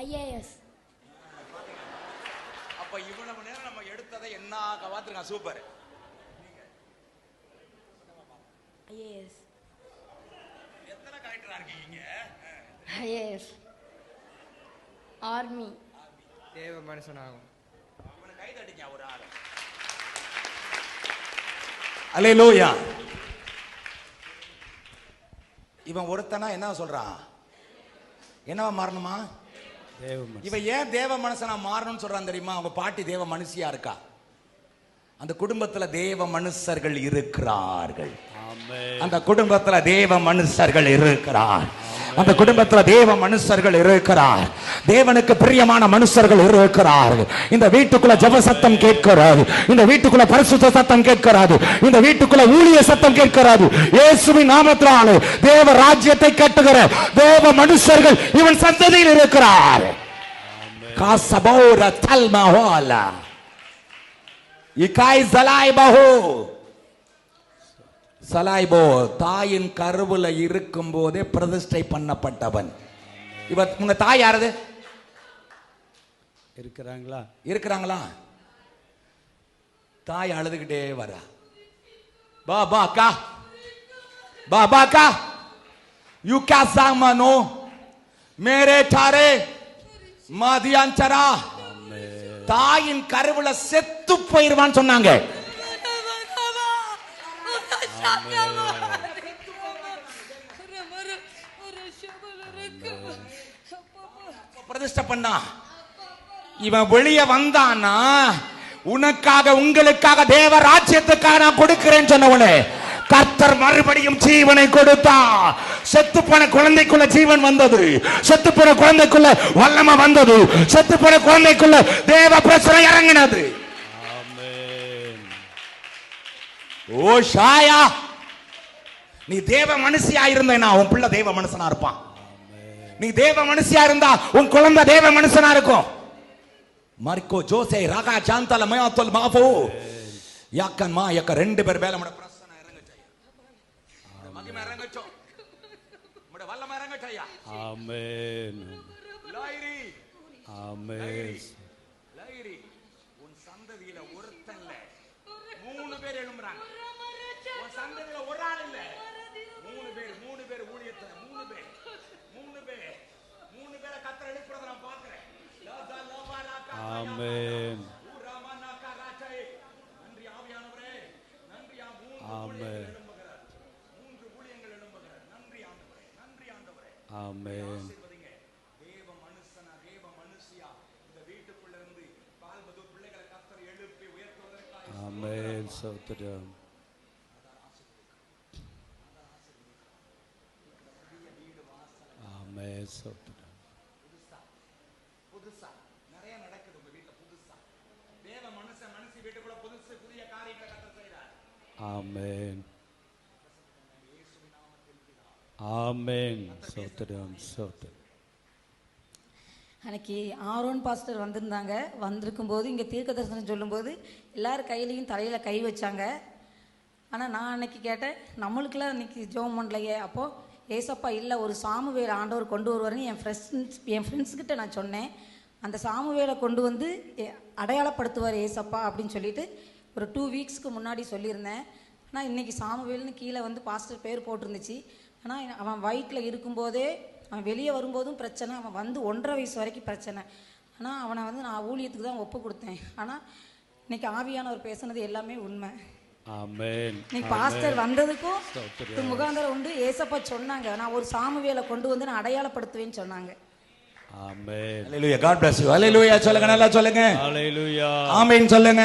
IAS அப்ப இவ்வளவு நேரம் நம்ம எடுத்ததை என்ன பார்த்துருக்கான் சூப்பர் ஐஏஎஸ் எத்தனை கரெக்டரா இருக்கீங்க? ஐஏஎஸ் ஆர்மி தேவ மனுஷனாகும். இவனை கை தட்டிங்க ஒரு ஆள். அலையிலூயா இவன் ஒருத்தனா என்ன சொல்றான்? என்னவா மாறணுமா? மனுஷன் இவன் ஏன் தேவ மனுஷனா மாறணும்னு சொல்றான் தெரியுமா? அவங்க பாட்டி தேவ மனுஷியா இருக்கா? அந்த குடும்பத்துல தேவ மனுஷர்கள் இருக்கிறார்கள். அந்த குடும்பத்துல தேவ மனுஷர்கள் இருக்கிறார். அந்த குடும்பத்துல தேவ மனுஷர்கள் இருக்கிறார். தேவனுக்கு பிரியமான மனுஷர்கள் இருக்கிறார். இந்த வீட்டுக்குள்ள ஜெப சத்தம் கேட்கிறாது இந்த வீட்டுக்குள்ள பரிசுத்த சத்தம் கேட்கிறாது இந்த வீட்டுக்குள்ள ஊழிய சத்தம் கேட்கிறாது இயேசுவின் நாமத்தினாலே தேவ ராஜ்யத்தை கட்டுகிற தேவ மனுஷர்கள் இவன் சந்ததியில் இருக்கிறார். kasaboratal mahala இக்காய் சலாய்பஹு சலாய்போ தாயின் கருவுல இருக்கும் போதே பிரதிஷ்டை பண்ணப்பட்டவன் இவர் உங்க தாய் யாரது இருக்கிறாங்களா இருக்கிறாங்களா? தாய் அழுதுகிட்டே வரா பா பா அக்கா பா பா அக்கா யூ கே சாங் மானோ மேரே சாரே மாதியாஞ்சரா தாயின் கருவுல செத்து போயிருவான்னு சொன்னாங்க. பிரதிஷ்ட பண்ணா. இவன் வெளியே வந்தான்னா உனக்காக உங்களுக்காக தேவ ராஜ்யத்துக்காக நான் கொடுக்கிறேன்னு சொன்னவனே கர்த்தர் மறுபடியும் ஜீவனை கொடுத்தா. செத்து போன குழந்தைக்குள்ள ஜீவன் வந்தது. செத்து போன குழந்தைக்குள்ள வல்லமை வந்தது. செத்து போன குழந்தைக்குள்ள தேவ பிரச்சனை இறங்கினது. ஓ ஷாயா. நீ தேவ மனுஷியா இருந்தேனா? உன் பிள்ளை தேவ மனுஷனா இருப்பான். நீ தேவ மனுஷியா இருந்தா உன் குழந்தை தேவ மனுஷனா இருக்கும். மர்க்கோ ஜோசே ராகா சாந்தல மயாத்தல் மாஃபோ. யாக்கன் மா யாக்க ரெண்டு பேர் இறங்கச்சையா மகிமை இறங்கச்சோ முட வல்லம இறங்கச்சையா ஆமென். லாயிரி. ஆமென். லாயிரி. உன் சந்ததியில ஒருத்தன்ல மூணு பேர் எழும்புறாங்க. உன் சந்ததியில ஒரு ஆள் இல்ல. மூணு பேர் மூணு பேர் ஊழியத்துல மூணு பேர். மூணு பேர். மூணு பேரை கத்தர எழுப்புறத நான் பாக்குறேன். ஆமென். நன்றி ஆவியானவரே. நன்றி ஆமென். ஊழியங்கள் எழும்புகிறார் மூன்று ஊழியங்கள் எழும்புகிறார் நன்றி ஆண்டவரே நன்றி ஆண்டவரே ஆமென் ஆசீர்வதிங்க. தேவ மனுஷனா தேவ மனுஷியா இந்த வீட்டுக்குள்ள இருந்து பால்பது பிள்ளைகளை கத்தர் எழுப்பி உயர்த்துவதற்காக ஆமென் சோத்திரம் ஆமென் சோத்திரம் புதுசா நிறைய நடக்குது உங்க வீட்டுல புதுசா தேவ மனுஷன் மனுஷி வீட்டுக்குள்ள புதுசு புதிய காரியங்களை கத்தர் செய்றார் ஆமென் ஆமேன். சோத்திரம் சோத்திரம் அன்னைக்கு ஆரோன் பாஸ்டர் வந்திருந்தாங்க. வந்திருக்கும் போது இங்கே தீர்க்க தரிசனம் சொல்லும்போது எல்லார் கையிலையும் தலையில் கை வச்சாங்க. ஆனால் நான் அன்னைக்கு கேட்டேன் நம்மளுக்கெல்லாம் அன்னைக்கு ஜோம் பண்ணலையே. அப்போது ஏசப்பா இல்லை ஒரு சாமுவேல் ஆண்டவர் கொண்டு வருவாருன்னு என் ஃப்ரெண்ட்ஸ் என் ஃப்ரெண்ட்ஸ்கிட்ட நான் சொன்னேன். அந்த சாமுவேலை கொண்டு வந்து அடையாளப்படுத்துவார் ஏசப்பா அப்படின்னு சொல்லிட்டு ஒரு டூ வீக்ஸ்க்கு முன்னாடி சொல்லியிருந்தேன். ஆனால் இன்றைக்கி சாமுவேல்னு கீழே வந்து பாஸ்டர் பேர் போட்டிருந்துச்சு. ஆனால் அவன் வயிற்றில் இருக்கும்போதே அவன் வெளியே வரும்போதும் பிரச்சனை அவன் வந்து ஒன்றரை வயசு வரைக்கும் பிரச்சனை. ஆனால் அவனை வந்து நான் ஊழியத்துக்கு தான் ஒப்பு கொடுத்தேன். ஆனால் இன்னைக்கு ஆவியானவர் பேசுனது எல்லாமே உண்மை. ஆமென். இன்னைக்கு பாஸ்டர் வந்ததுக்கும் முகாந்தரம் உண்டு ஏசப்பா சொன்னாங்க நான் ஒரு சாமுவேலை கொண்டு வந்து நான் அடையாளப்படுத்துவேன்னு சொன்னாங்க. ஆமென். Hallelujah. God bless you. Hallelujah. சொல்லுங்க நல்லா சொல்லுங்க. ஹalleluya ஆமென் சொல்லுங்க.